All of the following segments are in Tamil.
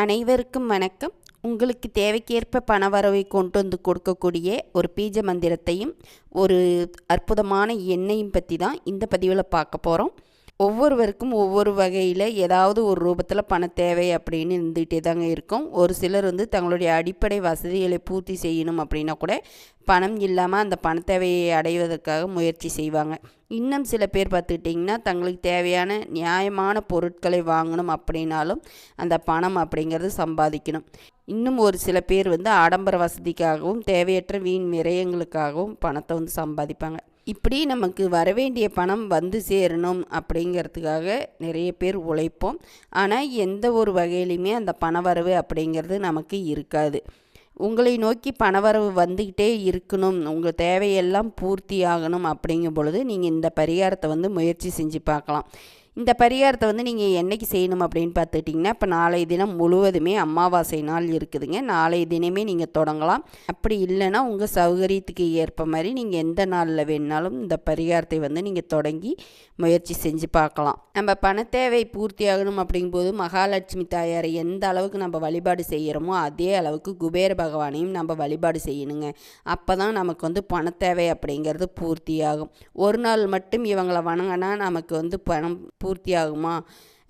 அனைவருக்கும் வணக்கம். உங்களுக்கு தேவைக்கேற்ப பணவரவை கொண்டு வந்து கொடுக்கக்கூடிய ஒரு பீஜ மந்திரத்தையும் ஒரு அற்புதமான எண்ணெயும் பற்றி தான் இந்த பதிவில் பார்க்க போகிறோம் ஒவ்வொருவருக்கும் ஒவ்வொரு வகையில் ஏதாவது ஒரு ரூபத்தில் பண தேவை அப்படின்னு இருந்துகிட்டே தாங்க இருக்கும். ஒரு சிலர் வந்து தங்களுடைய அடிப்படை வசதிகளை பூர்த்தி செய்யணும் அப்படின்னா கூட பணம் இல்லாமல் அந்த பண தேவையை அடைவதற்காக முயற்சி செய்வாங்க. இன்னும் சில பேர் பார்த்துக்கிட்டிங்கன்னா தங்களுக்கு தேவையான நியாயமான பொருட்களை வாங்கணும் அப்படின்னாலும் அந்த பணம் அப்படிங்கிறது சம்பாதிக்கணும். இன்னும் ஒரு சில பேர் வந்து ஆடம்பர வசதிக்காகவும் தேவையற்ற வீண் விரயங்களுக்காகவும் பணத்தை வந்து சம்பாதிப்பாங்க. இப்படி நமக்கு வரவேண்டிய பணம் வந்து சேரணும் அப்படிங்கிறதுக்காக நிறைய பேர் உழைப்போம். ஆனால் எந்த ஒரு வகையிலையுமே அந்த பணவரவு அப்படிங்கிறது நமக்கு இருக்காது. உங்களை நோக்கி பணவரவு வந்துக்கிட்டே இருக்கணும். உங்கள் தேவையெல்லாம் பூர்த்தி ஆகணும் அப்படிங்கும் பொழுது நீங்கள் இந்த பரிகாரத்தை வந்து முயற்சி செஞ்சு பார்க்கலாம். இந்த பரிகாரத்தை வந்து நீங்கள் என்றைக்கு செய்யணும் அப்படின்னு பார்த்துட்டிங்கன்னா இப்போ நாளைய தினம் முழுவதுமே அமாவாசை நாள் இருக்குதுங்க. நாளைய தினமே நீங்கள் தொடங்கலாம். அப்படி இல்லைன்னா உங்கள் சௌகரியத்துக்கு ஏற்ப மாதிரி நீங்கள் எந்த நாளில் வேணுனாலும் இந்த பரிகாரத்தை வந்து நீங்கள் தொடங்கி முயற்சி செஞ்சு பார்க்கலாம். நம்ம பண தேவை பூர்த்தி ஆகணும் அப்படிங்கும்போது மகாலட்சுமி தாயாரை எந்த அளவுக்கு நம்ம வழிபாடு செய்கிறோமோ அதே அளவுக்கு குபேர பகவானையும் நம்ம வழிபாடு செய்யணுங்க. அப்போ தான் நமக்கு வந்து பண தேவை அப்படிங்கிறது பூர்த்தியாகும். ஒரு நாள் மட்டும் இவங்களை வணங்கினா நமக்கு வந்து பணம் பூர்த்தி ஆகுமா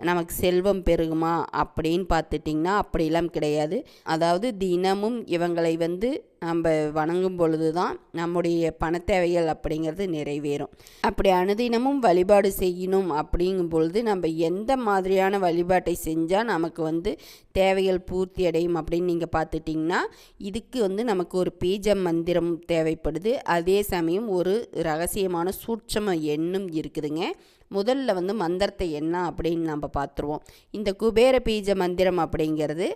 நமக்கு செல்வம் பெருகுமா? அப்படின்னு பார்த்துட்டிங்கன்னா அப்படிலாம் கிடையாது. அதாவது தினமும் இவங்களை வந்து நம்ம வணங்கும் பொழுது தான் நம்முடைய பண தேவைகள் அப்படிங்கிறது நிறைவேறும். அப்படி அனுதினமும் வழிபாடு செய்யணும் அப்படிங்கும் பொழுது நம்ம எந்த மாதிரியான வழிபாட்டை செஞ்சால் நமக்கு வந்து தேவைகள் பூர்த்தி அடையும் அப்படின்னு நீங்கள் பார்த்துட்டிங்கன்னா இதுக்கு வந்து நமக்கு ஒரு பீஜ மந்திரம் தேவைப்படுது. அதே சமயம் ஒரு ரகசியமான சூட்சம எண்ணும் இருக்குதுங்க. முதல்ல வந்து மந்திரத்தை என்ன அப்படின்னு நம்ம பார்த்துருவோம். இந்த குபேர பீஜ மந்திரம் அப்படிங்கிறது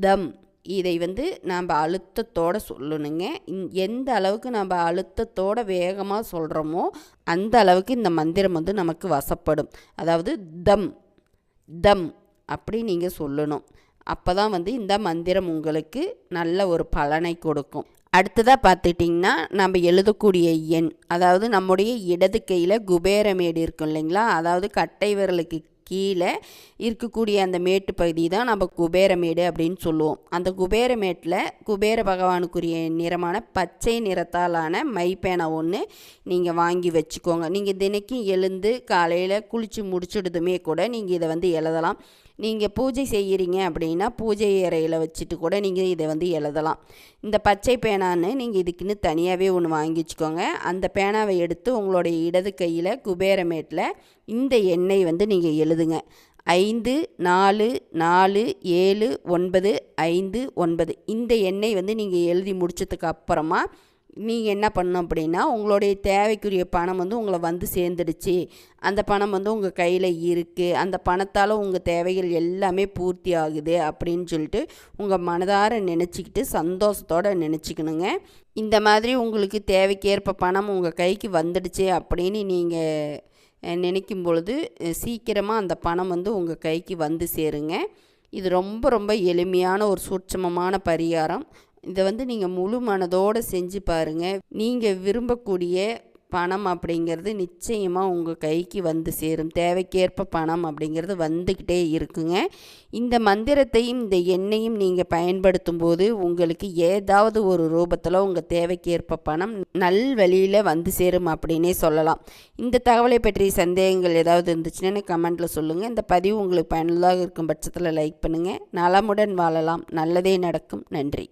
தம் இதை வந்து நாம் அழுத்தத்தோடு சொல்லணுங்க. எந்த அளவுக்கு நம்ம அழுத்தத்தோடு வேகமாக சொல்கிறோமோ அந்த அளவுக்கு இந்த மந்திரம் வந்து நமக்கு வசப்படும். அதாவது தம் தம் அப்படி நீங்கள் சொல்லணும். அப்போ தான் வந்து இந்த மந்திரம் உங்களுக்கு நல்ல ஒரு பலனை கொடுக்கும். அடுத்ததாக பார்த்துட்டிங்கன்னா நம்ம எழுதக்கூடிய எண். அதாவது நம்முடைய இடது கையில் குபேரமேடு இருக்கும் இல்லைங்களா? அதாவது கட்டை விரலுக்கு கீழே இருக்கக்கூடிய அந்த மேட்டு பகுதி தான் நம்ம குபேரமேடு அப்படின்னு சொல்லுவோம். அந்த குபேரமேட்டில் குபேர பகவானுக்குரிய நிறமான பச்சை நிறத்தாலான மைப்பேனை ஒன்று நீங்கள் வாங்கி வச்சுக்கோங்க. நீங்கள் தினைக்கும் எழுந்து காலையில் குளித்து முடிச்சிடுதுமே கூட நீங்கள் இதை வந்து எழுதலாம். நீங்கள் பூஜை செய்கிறீங்க அப்படின்னா பூஜை அறையில் வச்சுட்டு கூட நீங்கள் இதை வந்து எழுதலாம். இந்த பச்சை பேனான்னு நீங்கள் இதுக்குன்னு தனியாகவே ஒன்று வாங்கி வச்சுக்கோங்க அந்த பேனாவை எடுத்து உங்களுடைய இடது கையில் குபேரமேட்டில் இந்த எண்ணெய் வந்து நீங்கள் எழுதுங்க. ஐந்து நாலு நாலு ஏழு ஒன்பது ஐந்து ஒன்பது. இந்த எண்ணெய் வந்து நீங்கள் எழுதி முடித்ததுக்கு அப்புறமா நீங்கள் என்ன பண்ணணும் அப்படின்னா உங்களுடைய தேவைக்குரிய பணம் வந்து உங்களை வந்து சேர்ந்துடுச்சு. அந்த பணம் வந்து உங்கள் கையில் இருக்குது அந்த பணத்தால் உங்கள் தேவைகள் எல்லாமே பூர்த்தி ஆகுது அப்படின்னு சொல்லிட்டு உங்கள் மனதார நினச்சிக்கிட்டு சந்தோஷத்தோடு நினச்சிக்கணுங்க. இந்த மாதிரி உங்களுக்கு தேவைக்கேற்ப பணம் உங்கள் கைக்கு வந்துடுச்சு அப்படின்னு நீங்கள் நினைக்கும் பொழுது சீக்கிரமாக அந்த பணம் வந்து உங்கள் கைக்கு வந்து சேருங்க. இது ரொம்ப ரொம்ப எளிமையான ஒரு சூட்சமமான பரிகாரம். இதை வந்து நீங்கள் முழு மனதோடு செஞ்சு பாருங்கள் நீங்கள் விரும்பக்கூடிய பணம் அப்படிங்கிறது நிச்சயமாக உங்கள் கைக்கு வந்து சேரும். தேவைக்கேற்ப பணம் அப்படிங்கிறது வந்துக்கிட்டே இருக்குங்க. இந்த மந்திரத்தையும் இந்த எண்ணெயும் நீங்கள் பயன்படுத்தும் போது உங்களுக்கு ஏதாவது ஒரு ரூபத்தில் உங்கள் தேவைக்கேற்ப பணம் நல் வழியில் வந்து சேரும் அப்படின்னே சொல்லலாம். இந்த தகவலை பற்றிய சந்தேகங்கள் ஏதாவது இருந்துச்சுன்னா கமெண்ட்டில் சொல்லுங்கள் இந்த பதிவு உங்களுக்கு பயனுள்ளதாக இருக்கும் பட்சத்தில் லைக் பண்ணுங்கள் நலமுடன் வாழலாம். நல்லதே நடக்கும். நன்றி.